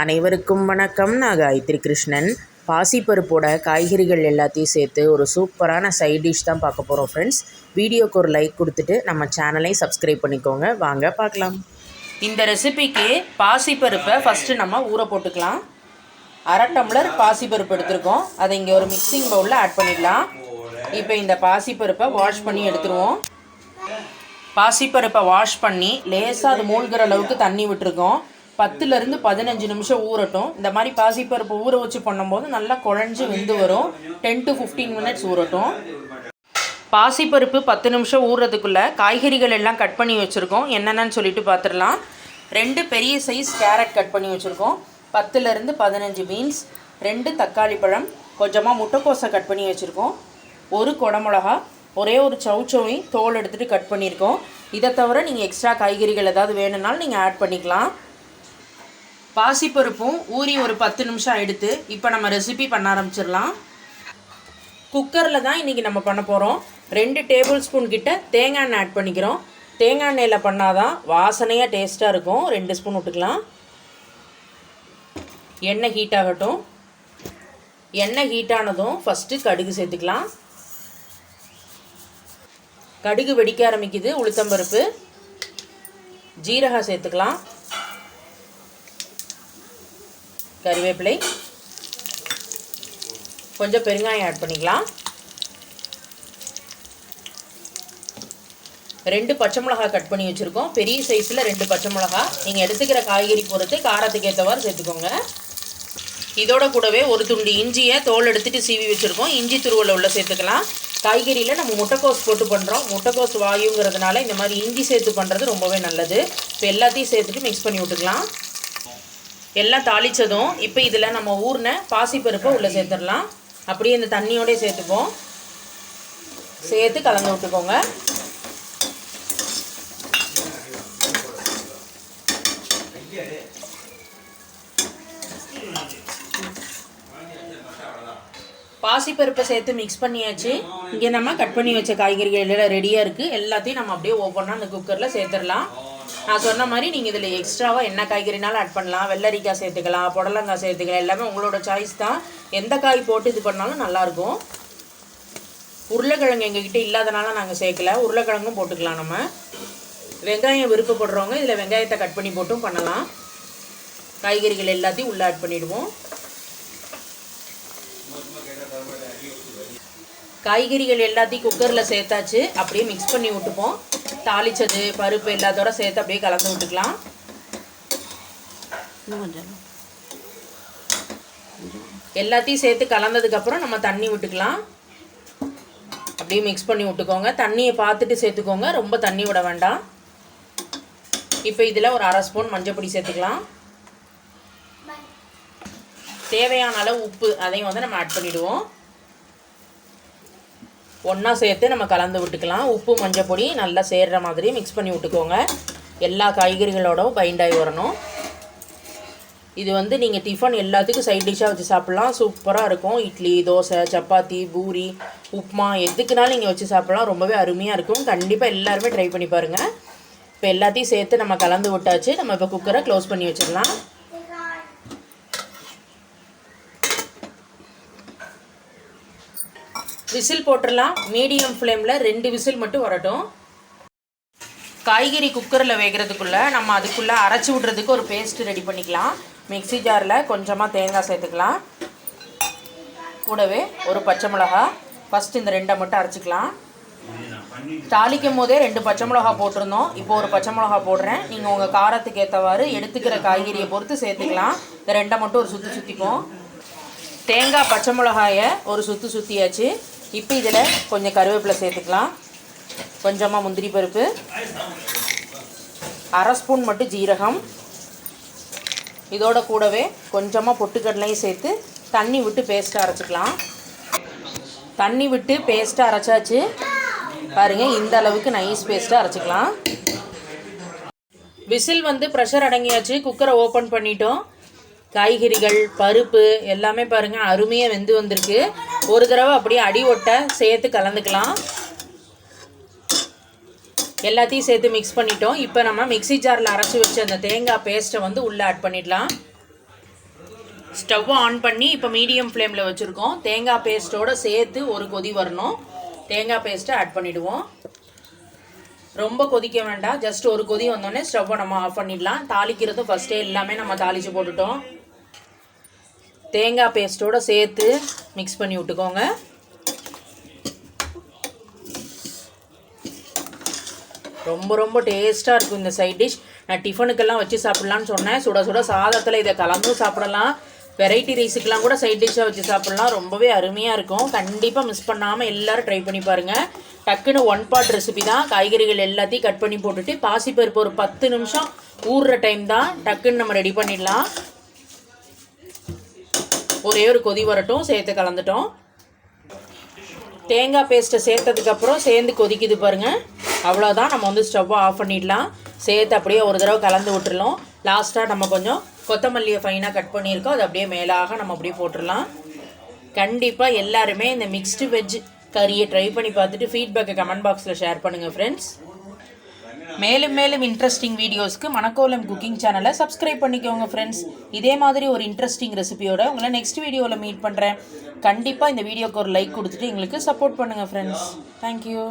அனைவருக்கும் வணக்கம். நான் காயத்ரி கிருஷ்ணன். பாசிப்பருப்போட காய்கறிகள் எல்லாத்தையும் சேர்த்து ஒரு சூப்பரான சைட் டிஷ் தான் பார்க்க போகிறோம் ஃப்ரெண்ட்ஸ் வீடியோக்கு ஒரு லைக் கொடுத்துட்டு நம்ம சேனலையும் சப்ஸ்கிரைப் பண்ணிக்கோங்க. வாங்க பார்க்கலாம். இந்த ரெசிபிக்கு பாசிப்பருப்பை ஃபஸ்ட்டு நம்ம ஊற போட்டுக்கலாம். அரை டம்ளர் பாசிப்பருப்பு எடுத்திருக்கோம். அதை இங்கே ஒரு மிக்சிங் பவுலில் ஆட் பண்ணிடலாம். இப்போ இந்த பாசிப்பருப்பை வாஷ் பண்ணி எடுத்துருவோம். பாசிப்பருப்பை வாஷ் பண்ணி லேசாக அது மூழ்கிற அளவுக்கு தண்ணி விட்டுருக்கோம். பத்துலேருந்து பதினஞ்சு நிமிஷம் ஊறட்டும். இந்த மாதிரி பாசிப்பருப்பு ஊற வச்சு பண்ணும்போது நல்லா குழஞ்சு வெந்து வரும். டென் டு ஃபிஃப்டீன் மினிட்ஸ் ஊறட்டும். பாசிப்பருப்பு பத்து நிமிஷம் ஊறுறதுக்குள்ளே காய்கறிகள் எல்லாம் கட் பண்ணி வச்சுருக்கோம். என்னென்னு சொல்லிட்டு பார்த்துடலாம் ரெண்டு பெரிய சைஸ் கேரட் கட் பண்ணி வச்சுருக்கோம். பத்துலேருந்து பதினஞ்சு பீன்ஸ் ரெண்டு தக்காளி பழம் கொஞ்சமாக முட்டைக்கோசை கட் பண்ணி வச்சுருக்கோம். ஒரு குடமிளகா ஒரே ஒரு சவுச்சவையும் தோல் எடுத்துகிட்டு கட் பண்ணியிருக்கோம். இதை தவிர நீங்கள் எக்ஸ்ட்ரா காய்கறிகள் ஏதாவது வேணும்னாலும் நீங்கள் ஆட் பண்ணிக்கலாம். பாசிப்பருப்பும் ஊறி ஒரு பத்து நிமிஷம் எடுத்து இப்போ நம்ம ரெசிபி பண்ண ஆரம்பிச்சிடலாம். குக்கரில் தான் இன்றைக்கி நம்ம பண்ண போகிறோம் ரெண்டு டேபிள் ஸ்பூன் கிட்ட தேங்காய் எண்ணெய் ஆட் பண்ணிக்கிறோம். தேங்காய் எண்ணெயில் பண்ணாதான் வாசனையாக டேஸ்ட்டாக இருக்கும். ரெண்டு ஸ்பூன் விட்டுக்கலாம். எண்ணெய் ஹீட் ஆகட்டும். எண்ணெய் ஹீட் ஆனதும் ஃபஸ்ட்டு கடுகு சேர்த்துக்கலாம். கடுகு வெடிக்க ஆரம்பிக்குது உளுத்தம்பருப்பு. ஜீரகம் சேர்த்துக்கலாம். கறிவேப்பிலை கொஞ்சம் பெருங்காயம் ஆட் பண்ணிக்கலாம். ரெண்டு பச்சை மிளகா கட் பண்ணி வச்சுருக்கோம். பெரிய சைஸில் ரெண்டு பச்சை மிளகா நீங்கள் எடுத்துக்கிற காய்கறி பொறுத்து காரத்துக்கு ஏற்றவாறு சேர்த்துக்கோங்க. இதோட கூடவே ஒரு துண்டு இஞ்சியை தோல் எடுத்துகிட்டு சீவி வச்சுருக்கோம். இஞ்சி துருவலை உள்ள சேர்த்துக்கலாம். காய்கறியில் நம்ம முட்டைக்கோஸ் போட்டு பண்ணுறோம் முட்டைக்கோஸ் வாயுங்கிறதுனால இந்த மாதிரி இஞ்சி சேர்த்து பண்ணுறது ரொம்பவே நல்லது. இப்போ எல்லாத்தையும் சேர்த்துட்டு மிக்ஸ் பண்ணி விட்டுக்கலாம். எல்லாம் தாளித்ததும் இப்போ இதில் நம்ம ஊர்ன பாசிப்பருப்பை உள்ளே சேர்த்துடலாம். அப்படியே இந்த தண்ணியோடய சேர்த்துப்போம். சேர்த்து கலந்து விட்டுக்கோங்க. பாசிப்பருப்பை சேர்த்து மிக்ஸ் பண்ணியாச்சு. இங்கே நம்ம கட் பண்ணி வச்ச காய்கறிகள் எல்லாம் ரெடியாக இருக்குது எல்லாத்தையும் நம்ம அப்படியே ஒவ்வொன்றா அந்த குக்கரில் சேர்த்துடலாம். நான் சொன்ன மாதிரி நீங்கள் இதில் எக்ஸ்ட்ராவாக என்ன காய்கறினாலும் ஆட் பண்ணலாம். வெள்ளரிக்காய் சேர்த்துக்கலாம் புடலங்காய் சேர்த்துக்கலாம். எல்லாமே உங்களோட சாய்ஸ் தான். எந்த காய் போட்டு இது பண்ணாலும் நல்லாயிருக்கும் உருளைக்கிழங்கு எங்ககிட்ட இல்லாதனால நாங்கள் சேர்க்கல. உருளைக்கிழங்கும் போட்டுக்கலாம் நம்ம. வெங்காயம் விருப்பப்படுறவங்க இதில் வெங்காயத்தை கட் பண்ணி போட்டும் பண்ணலாம். காய்கறிகள் எல்லாத்தையும் உள்ளே ஆட் பண்ணிவிடுவோம் காய்கறிகள் எல்லாத்தையும் குக்கரில் சேர்த்தாச்சு. அப்படியே மிக்ஸ் பண்ணி விட்டுப்போம். தாளிச்சது பருப்பு எல்லாத்தோட சேர்த்து அப்படியே கலந்து விட்டுக்கலாம். எல்லாத்தையும் சேர்த்து கலந்ததுக்கப்புறம் நம்ம தண்ணி விட்டுக்கலாம். அப்படியே மிக்ஸ் பண்ணி விட்டுக்கோங்க. தண்ணியை பார்த்துட்டு சேர்த்துக்கோங்க. ரொம்ப தண்ணி விட வேண்டாம். இப்போ இதில் ஒரு அரை ஸ்பூன் மஞ்சள் பொடி சேர்த்துக்கலாம். தேவையான அளவு உப்பு அதையும் வந்து நம்ம ஆட் பண்ணிவிடுவோம் ஒன்றா சேர்த்து நம்ம கலந்து விட்டுக்கலாம். உப்பு மஞ்சள் பொடி நல்லா சேர்கிற மாதிரி மிக்ஸ் பண்ணி விட்டுக்கோங்க. எல்லா காய்கறிகளோடவும் பைண்ட் ஆகி வரணும். இது வந்து நீங்கள் டிஃபன் எல்லாத்துக்கும் சைட் டிஷ்ஷாக வச்சு சாப்பிட்லாம். சூப்பராக இருக்கும். இட்லி தோசை சப்பாத்தி பூரி உப்புமா எதுக்குனாலும் நீங்கள் வச்சு சாப்பிட்லாம். ரொம்பவே அருமையாக இருக்கும். கண்டிப்பாக எல்லாருமே ட்ரை பண்ணி பாருங்கள் இப்போ எல்லாத்தையும் சேர்த்து நம்ம கலந்து விட்டாச்சு. நம்ம இப்போ குக்கரை க்ளோஸ் பண்ணி வச்சுக்கலாம். விசில் போட்டுடலாம் மீடியம் ஃப்ளேமில் ரெண்டு விசில் மட்டும் வரட்டும். காய்கறி குக்கரில் வேகிறதுக்குள்ளே நம்ம அதுக்குள்ளே அரைச்சி விட்றதுக்கு ஒரு பேஸ்ட் ரெடி பண்ணிக்கலாம். மிக்சி ஜாரில் கொஞ்சமாக தேங்காய் சேர்த்துக்கலாம். கூடவே ஒரு பச்சை மிளகா. ஃபஸ்ட் இந்த ரெண்டை மட்டும் அரைச்சிக்கலாம். தாளிக்கும் போதே ரெண்டு பச்சை மிளகா போட்டிருந்தோம். இப்போ ஒரு பச்சை மிளகா போடுறேன். நீங்கள் உங்கள் காரத்துக்கு ஏற்றவாறு எடுத்துக்கிற காய்கறியை பொறுத்து சேர்த்துக்கலாம். இந்த ரெண்டை மட்டும் ஒரு சுற்றி சுற்றிக்கும் தேங்காய் பச்சை மிளகாயை ஒரு சுற்றி சுற்றியாச்சு இப்போ இதில் கொஞ்சம் கருவேப்பிலை சேர்த்துக்கலாம். கொஞ்சமாக முந்திரி பருப்பு. அரை ஸ்பூன் மட்டும் ஜீரகம். இதோட கூடவே கொஞ்சமாக பொட்டுக்கடலையும் சேர்த்து தண்ணி விட்டு பேஸ்ட்டாக அரைச்சிக்கலாம். தண்ணி விட்டு பேஸ்ட்டாக அரைச்சாச்சு. பாருங்கள் இந்த அளவுக்கு நைஸ் பேஸ்ட்டாக அரைச்சிக்கலாம். விசில் வந்து ப்ரெஷர் அடங்கியாச்சு. குக்கரை ஓப்பன் பண்ணிட்டோம். காய்கறிகள் பருப்பு எல்லாமே பாருங்கள் அருமையாக வெந்து வந்திருக்கு. ஒரு தடவை அப்படியே அடி ஒட்ட சேர்த்து கலந்துக்கலாம். எல்லாத்தையும் சேர்த்து மிக்ஸ் பண்ணிட்டோம். இப்போ நம்ம மிக்ஸி ஜாரில் அரைச்சி வச்ச அந்த தேங்காய் பேஸ்ட்டை வந்து உள்ளே ஆட் பண்ணிடலாம். ஸ்டவ்வை ஆன் பண்ணி இப்போ மீடியம் ஃப்ளேமில் வச்சுருக்கோம். தேங்காய் பேஸ்ட்டோடு சேர்த்து ஒரு கொதி வரணும். தேங்காய் பேஸ்ட்டை ஆட் பண்ணிவிடுவோம் ரொம்ப கொதிக்க வேண்டாம். ஜஸ்ட் ஒரு கொதி வந்தோடனே ஸ்டவ்வை நம்ம ஆஃப் பண்ணிடலாம். தாளிக்கிறதும் ஃபஸ்ட்டே எல்லாமே நம்ம தாளித்து போட்டுட்டோம். தேங்காய் பேஸ்ட்டோடு சேர்த்து மிக்ஸ் பண்ணி விட்டுக்கோங்க. ரொம்ப ரொம்ப டேஸ்ட்டாக இருக்கும் இந்த சைட் டிஷ் நான் டிஃபனுக்கெல்லாம் வச்சு சாப்பிட்லான்னு சொன்னேன். சுட சுட சாதத்தில் இதை கலந்தும் சாப்பிடலாம். வெரைட்டி ரைஸுக்கெலாம் கூட சைட் டிஷ்ஷாக வச்சு சாப்பிட்லாம். ரொம்பவே அருமையாக இருக்கும். கண்டிப்பாக மிஸ் பண்ணாமல் எல்லோரும் ட்ரை பண்ணி பாருங்கள் டக்குன்னு ஒன் பார்ட் ரெசிபி தான். காய்கறிகள் எல்லாத்தையும் கட் பண்ணி போட்டுட்டு பாசிப்பருப்பு ஒரு பத்து நிமிஷம் ஊறுற டைம் தான். டக்குன்னு நம்ம ரெடி பண்ணிடலாம். ஒரே ஒரு கொதி வரட்டும் சேர்த்து கலந்துட்டோம். தேங்காய் பேஸ்ட்டை சேர்த்ததுக்கப்புறம் சேர்ந்து கொதிக்குது பாருங்கள் அவ்வளோதான் நம்ம வந்து ஸ்டவ்வை ஆஃப் பண்ணிடலாம். சேர்த்து அப்படியே ஒரு தடவை கலந்து விட்டுறலாம். லாஸ்ட்டாக நம்ம கொஞ்சம் கொத்தமல்லியை ஃபைனாக கட் பண்ணியிருக்கோம். அது அப்படியே மேலாக நம்ம அப்படியே போட்டுடலாம். கண்டிப்பாக எல்லாருமே இந்த மிக்ஸ்டு வெஜ் கறியை ட்ரை பண்ணி பார்த்துட்டு ஃபீட்பேக்கை கமெண்ட் பாக்ஸில் ஷேர் பண்ணுங்கள் ஃப்ரெண்ட்ஸ் மேலும் மேலும் இன்ட்ரெஸ்டிங் வீடியோஸ்க்கு மணக்கோலம் குக்கிங் சேனலை சப்ஸ்கிரைப் பண்ணிக்கோங்க ஃப்ரெண்ட்ஸ் இதே மாதிரி ஒரு இன்ட்ரெஸ்டிங் ரெசிபியோட உங்களை நெக்ஸ்ட் வீடியோவில் மீட் பண்ணுறேன் கண்டிப்பாக இந்த வீடியோக்கு ஒரு லைக் கொடுத்துட்டு எங்களுக்கு சப்போர்ட் பண்ணுங்கள் ஃப்ரெண்ட்ஸ் தேங்க்யூ